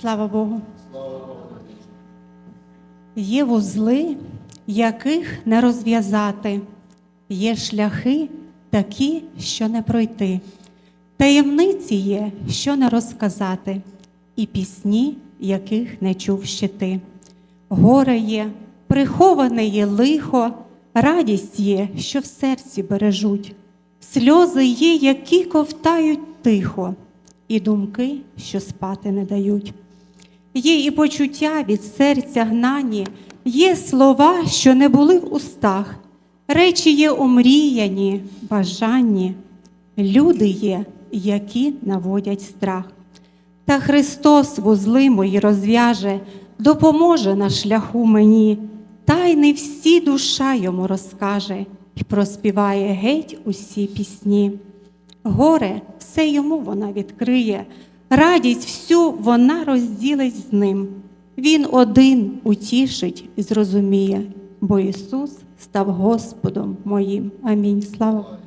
Слава Богу. Є вузли, яких не розв'язати, є шляхи такі, що не пройти. Таємниці є, що не розказати, і пісні, яких не чув ще ти. Горе є, приховане є лихо, радість є, що в серці бережуть. Сльози є, які ковтають тихо, і думки, що спати не дають. Є і почуття від серця гнані, є слова, що не були в устах, речі є омріяні, бажанні, люди є, які наводять страх. Та Христос вузли мої розв'яже, допоможе на шляху мені, тайни всі душа йому розкаже і проспіває геть усі пісні. Горе все йому вона відкриє, радість всю вона розділить з ним. Він один утішить і зрозуміє, бо Ісус став Господом моїм. Амінь. Слава.